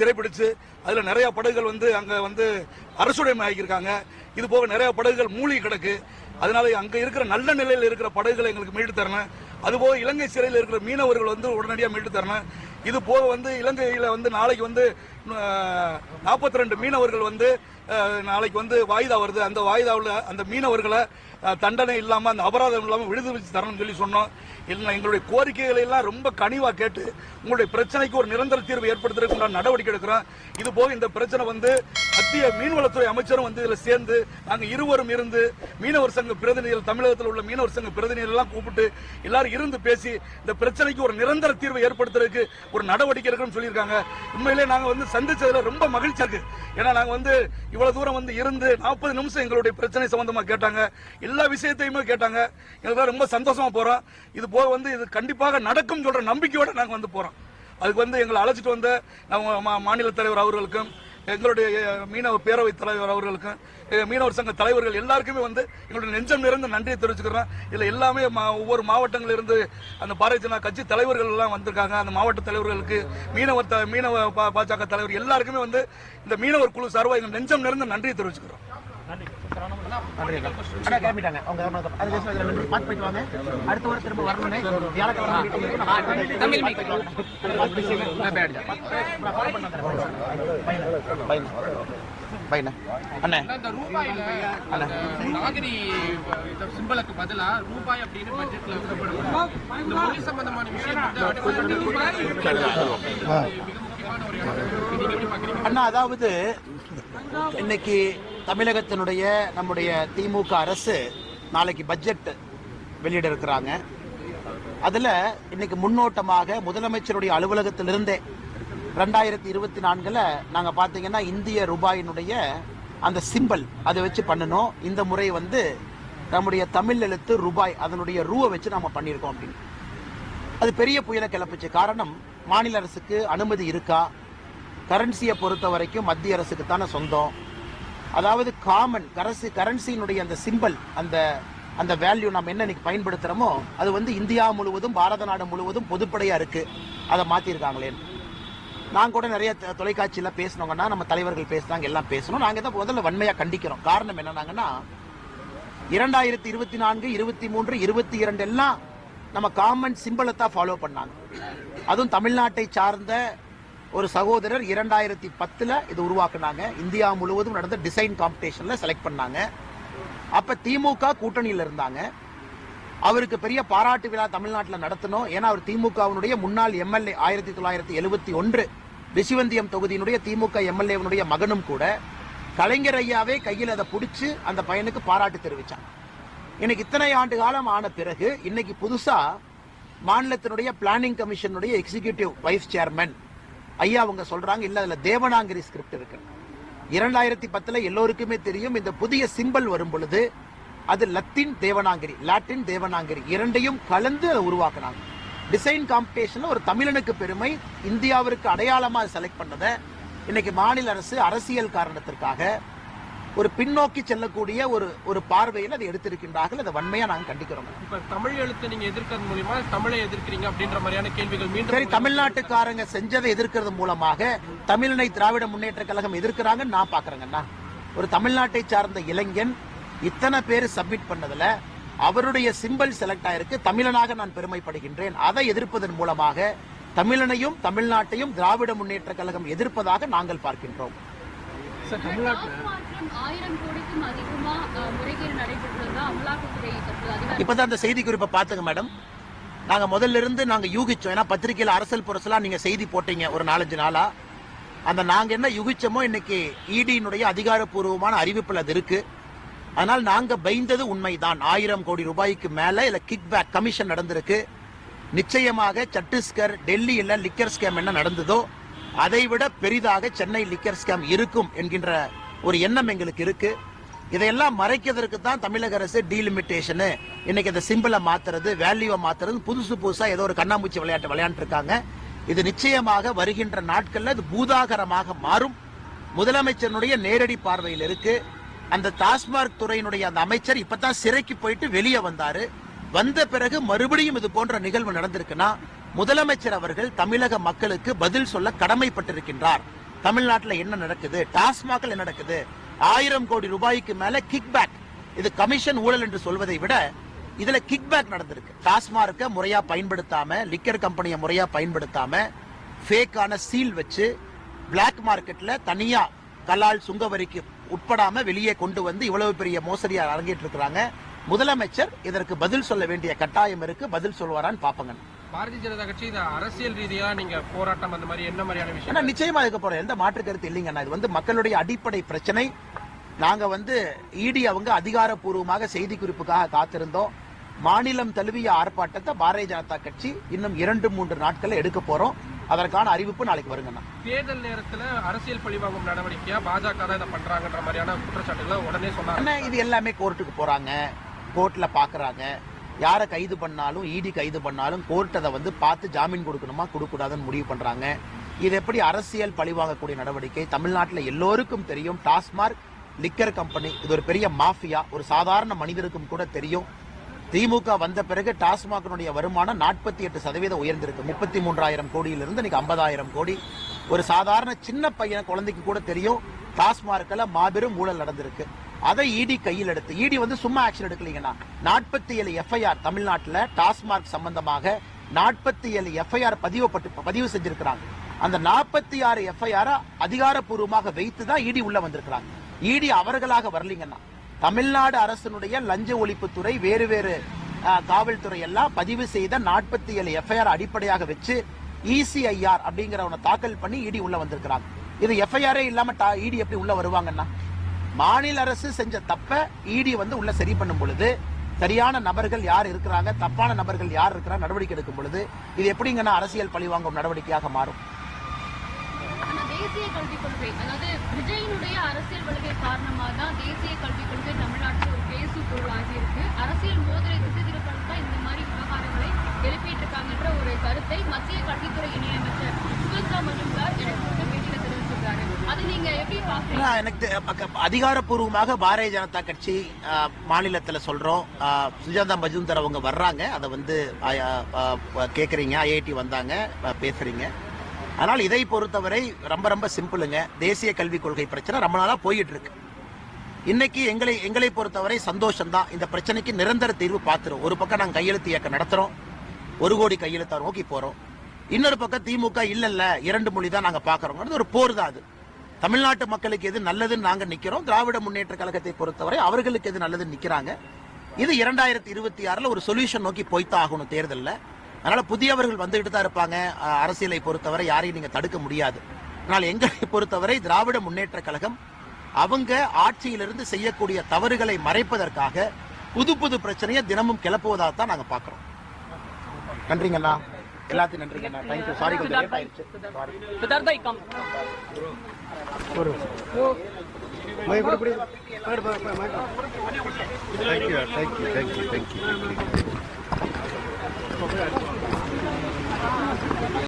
சிறைப்பிடிச்சு அதுல நிறைய படகுகள் வந்து அங்க வந்து அரசுடைமை ஆகியிருக்காங்க இது போக நிறைய படகுகள் மூழ்கி கிடக்கு. அதனால அங்க இருக்கிற நல்ல நிலையில் இருக்கிற படகுகளை எங்களுக்கு மீட்டு தரணும். அதுபோக இலங்கை சிறையில் இருக்கிற மீனவர்கள் வந்து உடனடியாக மீட்டு தரணும். இது போக வந்து இலங்கையில் வந்து நாளைக்கு வந்து நாற்பத்தி ரெண்டு மீனவர்கள் வந்து நாளைக்கு வந்து வாய்தா வருது. அந்த வாய்தாவில் அந்த மீனவர்களை தண்டனை இல்லாமல் அந்த அபராதம் இல்லாமல் விடுதலை தரணும்னு சொல்லி சொன்னோம். இல்லை எங்களுடைய கோரிக்கைகளை எல்லாம் ரொம்ப கனிவாக கேட்டு உங்களுடைய பிரச்சனைக்கு ஒரு நிரந்தர தீர்வு ஏற்படுத்துறதுக்கு நடவடிக்கை எடுக்கிறோம். இது போக இந்த பிரச்சனை வந்து மத்திய மீன்வளத்துறை அமைச்சரும் வந்து இதில் சேர்ந்து நாங்கள் இருவரும் இருந்து மீனவர் சங்க பிரதிநிதிகள் தமிழகத்தில் உள்ள மீனவர் சங்க பிரதிநிதிகள் எல்லாம் கூப்பிட்டு எல்லாரும் இருந்து பேசி இந்த பிரச்சனைக்கு ஒரு நிரந்தர தீர்வை ஏற்படுத்துறதுக்கு ஒரு நடவடிக்கை எடுக்கணும்னு சொல்லியிருக்காங்க. உண்மையிலே நாங்கள் வந்து சந்திச்சதுல ரொம்ப மகிழ்ச்சியா இருக்கு. ஏன்னா நாங்கள் வந்து இவ்வளவு தூரம் வந்து இருந்து நாற்பது நிமிஷம் எங்களுடைய பிரச்சனை சம்பந்தமா கேட்டாங்க. எல்லா விஷயத்தையுமே கேட்டாங்க. எங்களுக்கு ரொம்ப சந்தோஷமா போறோம். இது போக வந்து இது கண்டிப்பாக நடக்கும் சொல்ற நம்பிக்கையோட நாங்கள் வந்து போறோம். அதுக்கு வந்து எங்களை அழைச்சிட்டு வந்த நம்ம மா- மாநில தலைவர் அவர்களுக்கும் எங்களுடைய மீனவ பேரவை தலைவர் அவர்களுக்கும் மீனவர் சங்க தலைவர்கள் எல்லாருக்குமே வந்து எங்களுடைய நெஞ்சம் நிறைந்த நன்றியை தெரிவிச்சுக்கிறோம் இதில் எல்லாமே மா- ஒவ்வொரு மாவட்டங்களிலிருந்து அந்த பாரதிய ஜனதா கட்சி தலைவர்கள் எல்லாம் வந்திருக்காங்க. அந்த மாவட்ட தலைவர்களுக்கு மீனவர் த- மீனவ பா- பாஜக தலைவர் எல்லாருக்குமே வந்து இந்த மீனவர் குழு சார்பாக எங்கள் நெஞ்சம் நிறைந்த நன்றியை தெரிவிச்சுக்கிறோம். கிளம்பிட்டாங்க. அவங்க பார்த்து போயிட்டு வாங்க. அடுத்த வாரம் திரும்ப வரணும்னே வியாழக்கிழமை. பையனா. அண்ணே. இந்த ரூபாயில அந்த நாகரி சிம்பலுக்கு பதிலா ரூபாய் அப்படின்னு பட்ஜெட்ல இந்த மொழி சம்பந்தமான விஷயம் அண்ணா அதாவது இன்னைக்கு தமிழகத்தினுடைய நம்முடைய திமுக அரசு நாளைக்கு பட்ஜெட் வெளியிட இருக்கிறாங்க அதில் இன்னைக்கு முன்னோட்டமாக முதலமைச்சருடைய அலுவலகத்திலிருந்தே ரெண்டாயிரத்தி இருபத்தி நான்கில் நாங்கள் பார்த்தீங்கன்னா இந்திய ரூபாயினுடைய அந்த சிம்பல் அதை வச்சு பண்ணணும் இந்த முறை வந்து நம்முடைய தமிழ் எழுத்து ரூபாய் அதனுடைய ரூவை வச்சு நம்ம பண்ணியிருக்கோம் அப்படின்னு. அது பெரிய புயலை கிளப்பிச்சு. காரணம் மாநில அரசுக்கு அனுமதி இருக்கா? கரன்சியை பொறுத்த வரைக்கும் மத்திய அரசுக்கு தானே சொந்தம். அதாவது காமன் கரன்சி கரன்சியினுடைய அந்த சிம்பல் அந்த அந்த வேல்யூ நம்ம என்ன இன்னைக்கு அது வந்து இந்தியா முழுவதும் பாரத நாடு முழுவதும் பொதுப்படையாக இருக்குது அதை மாத்திருக்காங்களேன்னு நான் கூட நிறைய தொலைக்காட்சியில் தொலைக்காட்சியில பேசினோங்கன்னா நம்ம தலைவர்கள் பேசுனாங்க எல்லாம் பேசணும். நாங்கள் தான் முதல்ல வன்மையாக கண்டிக்கிறோம். காரணம் என்னன்னாங்கன்னா இரண்டாயிரத்தி இருபத்தி நான்கு இருபத்தி மூன்று இருபத்தி இரண்டு எல்லாம் நம்ம காமன் சிம்பிளை தான் ஃபாலோ பண்ணாங்க. அதுவும் தமிழ்நாட்டை சார்ந்த ஒரு சகோதரர் இரண்டாயிரத்தி பத்தில் இது உருவாக்குனாங்க. இந்தியா முழுவதும் நடந்த டிசைன் காம்படிஷனில் செலக்ட் பண்ணாங்க. அப்போ திமுக கூட்டணியில் இருந்தாங்க. அவருக்கு பெரிய பாராட்டு விழா தமிழ்நாட்டில் நடத்தணும். ஏன்னா அவர் திமுகவினுடைய முன்னாள் எம்எல்ஏ ஆயிரத்தி தொள்ளாயிரத்தி எழுபத்தி ஒன்று ரிஷிவந்தியம் தொகுதியினுடைய திமுக எம்எல்ஏவினுடைய மகனும் கூட கலைஞர் ஐயாவே கையில் அதை பிடிச்சி அந்த பையனுக்கு பாராட்டு தெரிவித்தான் இன்னைக்கு இத்தனை ஆண்டு காலம் ஆன பிறகு இன்னைக்கு புதுசாக மாநிலத்தினுடைய பிளானிங் கமிஷனுடைய எக்ஸிகியூட்டிவ் வைஸ் சேர்மன் ஐயா அவங்க சொல்றாங்க இல்ல அதுல தேவனாங்கிரி ஸ்கிரிப்ட் இருக்கு. இரண்டாயிரத்தி பத்துல எல்லோருக்குமே தெரியும் இந்த புதிய சிம்பல் வரும் பொழுது அது லத்தீன் தேவனாங்கிரி லாட்டின் தேவனாங்கிரி இரண்டையும் கலந்து அதை உருவாக்குனாங்க. டிசைன் காம்படிஷன்ல ஒரு தமிழனுக்கு பெருமை இந்தியாவிற்கு அடையாளமா செலக்ட் பண்ணதை இன்னைக்கு மாநில அரசு அரசியல் காரணத்திற்காக ஒரு பின்னோக்கி செல்லக்கூடிய ஒரு ஒரு பார்வையில் அதை எடுத்திருக்கின்றார்கள். அதை வன்மையா நாங்க கண்டிக்கிறோம். இப்ப தமிழ் எழுத்து நீங்க எதிர்க்கிறது மூலியமா தமிழை எதிர்க்கிறீங்க அப்படின்ற மாதிரியான கேள்விகள் சரி மீண்டும் தமிழ்நாட்டுக்காரங்க செஞ்சதை எதிர்க்கிறது மூலமாக தமிழனை திராவிட முன்னேற்ற கழகம் எதிர்க்கிறாங்கன்னு நான் பாக்குறேங்கண்ணா ஒரு தமிழ்நாட்டை சார்ந்த இளைஞன் இத்தனை பேர் சப்மிட் பண்ணதுல அவருடைய சிம்பல் செலக்ட் ஆயிருக்கு. தமிழனாக நான் பெருமைப்படுகின்றேன். அதை எதிர்ப்பதன் மூலமாக தமிழனையும் தமிழ்நாட்டையும் திராவிட முன்னேற்ற கழகம் எதிர்ப்பதாக நாங்கள் பார்க்கின்றோம். சார் தமிழ்நாட்டுல இப்போ தான் இப்பதான் அந்த செய்தி குறிப்பை பாத்துங்க மேடம். நாங்க முதல்ல இருந்து நாங்க யூகிச்சோம். ஏன்னா பத்திரிகையில அரசல் புரசலா நீங்க செய்தி போட்டீங்க ஒரு நாலஞ்சு நாளா. அந்த நாங்க என்ன யூகிச்சோமோ இன்னைக்கு இடியினுடைய அதிகாரப்பூர்வமான அறிவிப்புல அது இருக்கு. அதனால் நாங்க பயந்தது உண்மைதான். ஆயிரம் கோடி ரூபாய்க்கு மேல இல்ல கிக் பேக் கமிஷன் நடந்திருக்கு. நிச்சயமாக சத்தீஸ்கர் டெல்லியில் லிக்கர் ஸ்கேம் என்ன நடந்ததோ அதை விட பெரிதாக சென்னை லிக்கர் ஸ்கேம் இருக்கும் என்கின்ற ஒரு எண்ணம் எங்களுக்கு இருக்கு. இதையெல்லாம் மறைக்கிறதுக்கு தான் தமிழக அரசு டீலிமிட்டேஷனு இன்னைக்கு இந்த சிம்பிளை மாத்துறது வேல்யூவை மாத்துறது புதுசு புதுசாக ஏதோ ஒரு கண்ணாமூச்சி விளையாட்டு விளையாண்டுருக்காங்க இது நிச்சயமாக வருகின்ற நாட்களில் இது பூதாகரமாக மாறும். முதலமைச்சருடைய நேரடி பார்வையில் இருக்கு. அந்த டாஸ்மார்க் துறையினுடைய அந்த அமைச்சர் இப்பதான் சிறைக்கு போயிட்டு வெளியே வந்தாரு. வந்த பிறகு மறுபடியும் இது போன்ற நிகழ்வு நடந்திருக்குன்னா முதலமைச்சர் அவர்கள் தமிழக மக்களுக்கு பதில் சொல்ல கடமைப்பட்டிருக்கின்றார். தமிழ்நாட்டில் என்ன நடக்குது? டாஸ்மாக்ல என்ன நடக்குது? ஆயிரம் கோடி ரூபாய்க்கு மேல கிக் பேக் இது கமிஷன் ஊழல் என்று சொல்வதை விட இதுல கிக் பேக் நடந்திருக்கு. டாஸ்மார்க்க முறையா பயன்படுத்தாம லிக்கர் கம்பெனியை முறையா பயன்படுத்தாம ஃபேக்கான சீல் வச்சு பிளாக் மார்க்கெட்ல தனியா கலால் சுங்க வரிக்கு உட்படாம வெளியே கொண்டு வந்து இவ்வளவு பெரிய மோசடியா அரங்கேற்று இருக்கிறாங்க முதலமைச்சர் இதற்கு பதில் சொல்ல வேண்டிய கட்டாயம் இருக்கு. பதில் சொல்வாரான்னு பாப்பங்க பாரதிய ஜனதா கட்சி இதை அரசியல் ரீதியா நீங்க போராட்டம் அந்த மாதிரி என்ன மாதிரியான விஷயம்? நிச்சயமா இருக்க போறோம். எந்த மாற்று கருத்து இல்லைங்கண்ணா இது வந்து மக்களுடைய அடிப்படை பிரச்சனை. நாங்க வந்து இடி அவங்க அதிகாரப்பூர்வமாக செய்தி குறிப்புக்காக காத்திருந்தோம். மாநிலம் தழுவிய ஆர்ப்பாட்டத்தை பாரதிய ஜனதா கட்சி இன்னும் இரண்டு மூன்று நாட்கள்ல எடுக்க போறோம். அதற்கான அறிவிப்பு நாளைக்கு வருங்கண்ணா தேர்தல் நேரத்துல அரசியல் பழிவாங்கும் நடவடிக்கையா பாஜக தான் இதை பண்றாங்கன்ற மாதிரியான குற்றச்சாட்டுகளை உடனே சொன்னாங்க. இது எல்லாமே கோர்ட்டுக்கு போறாங்க. கோர்ட்ல பாக்குறாங்க. யாரை கைது பண்ணாலும் இடி கைது பண்ணாலும் கோர்ட் அதை வந்து பார்த்து ஜாமீன் கொடுக்கணுமா கொடுக்கூடாதுன்னு முடிவு பண்ணுறாங்க இது எப்படி அரசியல் பழிவாங்கக்கூடிய நடவடிக்கை? தமிழ்நாட்டில் எல்லோருக்கும் தெரியும் டாஸ்மார்க் லிக்கர் கம்பெனி இது ஒரு பெரிய மாஃபியா ஒரு சாதாரண மனிதருக்கும் கூட தெரியும். திமுக வந்த பிறகு டாஸ்மாகினுடைய வருமானம் நாற்பத்தி எட்டு சதவீதம் உயர்ந்திருக்கு. முப்பத்தி மூன்றாயிரம் கோடியிலிருந்து இன்னைக்கு ஐம்பதாயிரம் கோடி. ஒரு சாதாரண சின்ன பையன் குழந்தைக்கு கூட தெரியும். டாஸ்மார்க்கில் மாபெரும் ஊழல் நடந்திருக்கு. அதை இடி கையில் எடுத்து இடி வந்து சும்மா ஆக்ஷன் எடுக்கலீங்கன்னா நாற்பத்தி ஏழு எஃப்ஐஆர் தமிழ்நாட்டில் டாஸ்மார்க் சம்பந்தமாக நாற்பத்தி ஏழு எஃப்ஐஆர் பதிவுப்பட்டு பதிவு செஞ்சிருக்கிறாங்க. அந்த நாற்பத்தி ஆறு எஃப்ஐஆர் அதிகாரப்பூர்வமாக வைத்து தான் இடி உள்ள வந்திருக்கிறாங்க. இடி அவர்களாக வரலீங்கன்னா தமிழ்நாடு அரசினுடைய லஞ்ச ஒழிப்புத்துறை வேறு வேறு காவல்துறை எல்லாம் பதிவு செய்த நாற்பத்தி ஏழு எஃப்ஐஆர் அடிப்படையாக வச்சு இசிஐஆர் அப்படிங்கிறவனை தாக்கல் பண்ணி இடி உள்ள வந்திருக்கிறாங்க. இது எஃப்ஐஆரே இல்லாம இடி எப்படி உள்ள வருவாங்கன்னா? மாநில அரசு செஞ்ச தப்ப இடி வந்து உள்ள சரி பண்ணும் பொழுது சரியான நபர்கள் யார் இருக்கிறாங்க தப்பான நபர்கள் யார் இருக்கிறாங்க நடவடிக்கை எடுக்கும் பொழுது இது எப்படிங்கன்னா அரசியல் பழிவாங்கும் நடவடிக்கையாக மாறும். தேசிய கல்விக் கொள்கை அதாவது விஜயினுடைய அரசியல் கொள்கை காரணமாக தான் தேசிய கல்விக் கொள்கை தமிழ்நாட்டில் ஒரு பேசு பொருளாகி இருக்கு. அரசியல் மோதலை திசை திருப்பம் தான் இந்த மாதிரி விவகாரங்களை எழுப்பிட்டு இருக்காங்கன்ற ஒரு கருத்தை மத்திய கல்வித்துறை இணையமைச்சர் சுகந்தா மஜும்தார் எனக்கு கொடுத்த பேட்டியில தெரிவிச்சிருக்காரு அதை நீங்க எப்படி பாக்குறீங்க ஆனா, எனக்கு அதிகாரப்பூர்வமாக பாரதிய ஜனதா கட்சி மாநிலத்தில் சொல்கிறோம் சொல்றோம் சுஜாதா மஜுந்தர் அவங்க வர்றாங்க. அதை வந்து கேட்குறீங்க ஐஐடி வந்தாங்க. பேசுகிறீங்க பேசுறீங்க. ஆனால் இதை பொறுத்தவரை ரொம்ப ரொம்ப சிம்பிளுங்க. தேசிய கல்விக் கொள்கை பிரச்சனை ரொம்ப நாளாக போயிட்டு இருக்கு இன்னைக்கு எங்களை எங்களை பொறுத்தவரை சந்தோஷம் தான் இந்த பிரச்சனைக்கு நிரந்தர தீர்வு பார்த்துரும். ஒரு பக்கம் நாங்கள் கையெழுத்து இயக்கம் நடத்துகிறோம் ஒரு கோடி கையெழுத்தை நோக்கி போகிறோம் இன்னொரு பக்கம் திமுக இல்லை இல்லை இரண்டு மொழி தான் நாங்கள் பார்க்குறோங்கிறது ஒரு போர் தான் அது. தமிழ்நாட்டு மக்களுக்கு எது நல்லதுன்னு நாங்கள் நிற்கிறோம் திராவிட முன்னேற்ற கழகத்தை பொறுத்தவரை அவர்களுக்கு எது நல்லதுன்னு நிற்கிறாங்க இது இரண்டாயிரத்தி இருபத்தி ஆறில் ஒரு சொல்யூஷன் நோக்கி போய்த்தான் ஆகணும் தேர்தலில். அதனால் புதியவர்கள் வந்துகிட்டு தான் இருப்பாங்க. அரசியலை பொறுத்தவரை யாரையும் நீங்கள் தடுக்க முடியாது. ஆனால் எங்களை பொறுத்தவரை திராவிட முன்னேற்ற கழகம் அவங்க ஆட்சியிலிருந்து செய்யக்கூடிய தவறுகளை மறைப்பதற்காக புது புது பிரச்சனையை தினமும் கிளப்புவதாக தான் நாங்கள் பார்க்குறோம். நன்றிங்கண்ணா. எல்லாத்தையும் நன்றிங்கண்ணா தேங்க்யூ சாரி கொஞ்சம் லேட் ஆயிடுச்சு. Sorry Thank you, thank you, thank you, thank you.